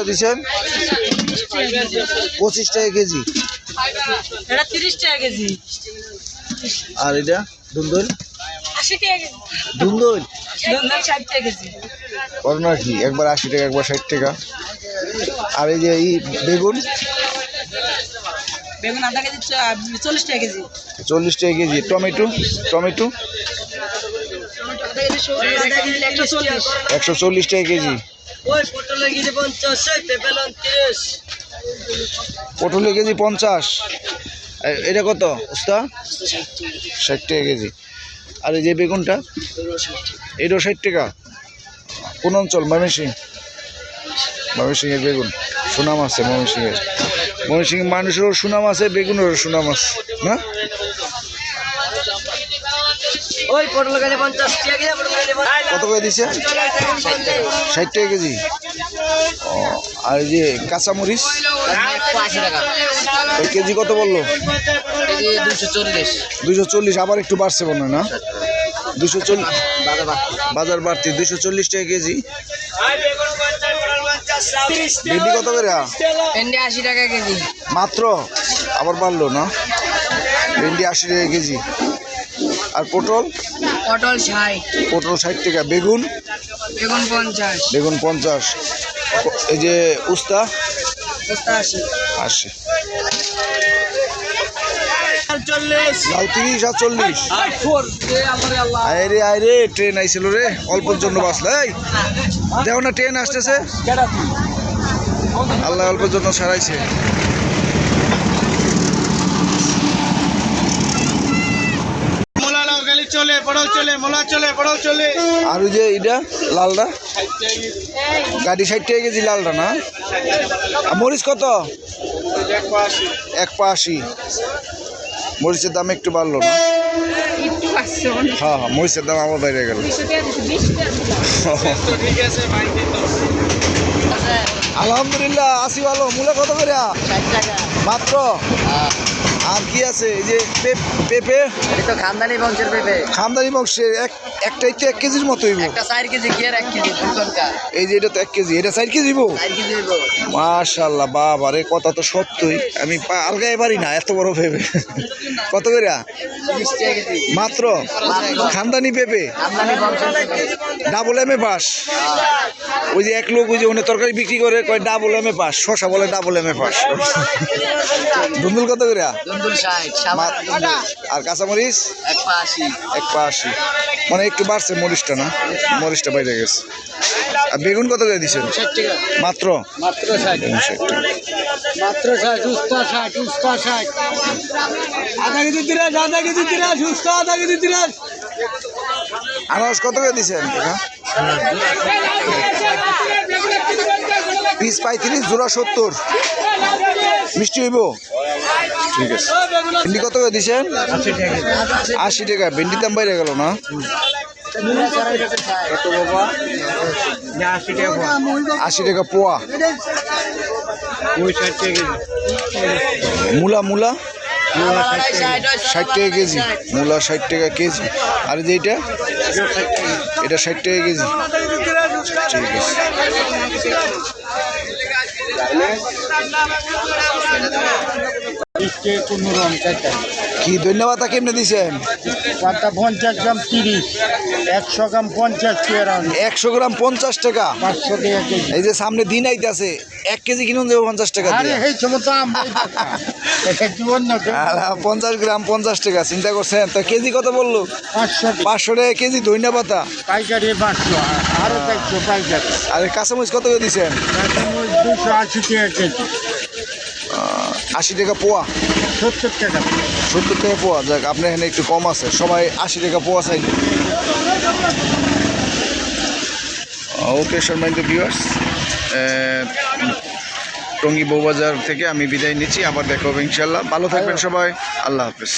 করে দিচ্ছেন? পঁচিশ টাকা কেজি। এটা তিরিশ টাকা কেজি। আর এটা দুন্দুল? দুন্দুল? করোনা কি? একবার আশি টাকা একবার ষাট টাকা। আর এই যে এই বেগুন? বেগুন আধা কেজি চল্লিশ টাকা কেজি। চল্লিশ টাকা কেজি। টমেটো? টমেটো? একশো চল্লিশ টাকা কেজি। পটলের কেজি পঞ্চাশ। এটা কত? উস্তা? ষাট টাকা কেজি। আর এই যে বেগুনটা? এটাও ষাট টাকা। কোন অঞ্চল? ময়মনসিং ময়মনসিংহের বেগুন। সুনাম আছে ময়মনসিংহের। ময়মনসিংহের মানুষেরও সুনাম আছে, বেগুনেরও সুনাম আছে, না? ওই পটল কেজি পঞ্চাশ টাকা কেজি পটল কেজি কত করে দিছে? ষাট টাকা কেজি। ও আর যে কাঁচামরিচ? ওই কেজি কত বলল? দুশো চল্লিশ দুশো চল্লিশ। আবার একটু বাড়ছে মনে হয় না? দুশো চল্লিশ। বাজার বাড়তি। দুশো চল্লিশ টাকা কেজি। ভেন্ডি কত করে? ভেন্ডি আশি টাকা কেজি। মাত্র? আবার বাড়লো না? ভেন্ডি আশি টাকা কেজি। আর পটল? পটল ষাট। পটল ষাট টাকা। বেগুন? বেগুন পঞ্চাশ। বেগুন পঞ্চাশ। এই যে উস্তা? পোস্তা আশি। আশি। চল্লিশ আর আয় রে আয় রে ট্রেন আইছিল রে। অল্পর জন্য বাসলে এই দেখো না ট্রেন আসতেছে। আল্লাহ অল্পের জন্য ছাড়াইছে মোলা লাও গালি চলে বড় চলে মোলা চলে বড় চলে। আর ওই যে এটা লালটা? গাড়ি ষাট টাকা কেজি লালটা না? আর মরিচ কত? এক পা আশি। মরিচের দাম একটু বাড়লো না? হ্যাঁ হ্যাঁ মরিচের দাম আমার বাইরে গেল। আলহামদুলিল্লাহ আসি ভালো মূলা কত করে? মাত্র? আর কি আছে? এই যে পেঁপে। তো খানদানি বংশের পেঁপে। খামদানি বংশের এক একটাই তো এক কেজির মতো হইব। একটা চার কেজি কি আর এক কেজি? এই যে এটা তো এক কেজি এটা চার কেজি হইব? চার কেজি দেব মাশাল্লাহ বাবা রে কথা তো সত্যই। আমি আলগাই পারি না এত বড় পেঁপে। কত কেজি মাত্র? খামদানি পেঁপে? খানদানি বংশের পেঁপে। Double M A pass. ওই যে এক লোক ওই যে ওখানে তরকারি বিক্রি করে কয় ডাবল এম এ পাস শশা বলে ডাবল এম এ পাস। দুন্দুল কত করে ষাট আর কাঁচামরিচ? এক পা আশি। এক পা আশি। মানে একটু বাড়ছে মরিচটা না? মরিচটা বাইরে গেছে। আর বেগুন কত করে দিচ্ছেন মাত্র? মাত্র ষাট। মাত্র ষাট উস্তা ষাট উস্তা ষাট। আধা কেজি তিরাশ আধা কেজি তিরাশ উস্তা আধা কেজি তিরাশ। আনারস কত করে দিচ্ছেন পিস পঁয়ত্রিশ জোড়া সত্তর। মিষ্টি হইব? ঠিক আছে। ভেন্ডি কত করে দিচ্ছেন আশি টাকা। ভেন্ডির দাম বাইরে গেল না? আশি টাকা পোয়া। মূলা মূলা? ষাট টাকা কেজি। মূলা ষাট টাকা কেজি। আর যে এটা? এটা ষাট টাকা কেজি। ঠিক আছে। চারটা। কি ধন্যবাদ কেমনে দিছেন। পাতা পঞ্চাশ গ্রাম তিরিশ একশো গ্রাম পঞ্চাশ একশো গ্রাম পঞ্চাশ টাকা। পাঁচশো টাকা এই যে সামনে দিন আইতাছে এক কেজি কিনুন দেবো পঞ্চাশ টাকা পঞ্চাশ গ্রাম পঞ্চাশ টাকা চিন্তা করছেন? তো কেজি কত বলল? পাঁচশো টাকা পাঁচশো টাকা কেজি ধন্যবাদ। পাতা পাইকারি পাঁচশো আরও পাইকারি। আর কাঁচামরিচ কত করে দিচ্ছেন দুশো আশি টাকা কেজি। আশি টাকা পোয়া। সত্তর টাকা। সত্তর টাকা পোয়া যাক আপনার এখানে একটু কম আছে। সবাই আশি টাকা পোয়া চাই। ওকে সম্মানিত ভিউয়ার্স টঙ্গী বৌবাজার থেকে আমি বিদায় নিচ্ছি। আবার দেখা হবে ইনশাল্লাহ ভালো থাকবেন সবাই। আল্লাহ হাফেজ।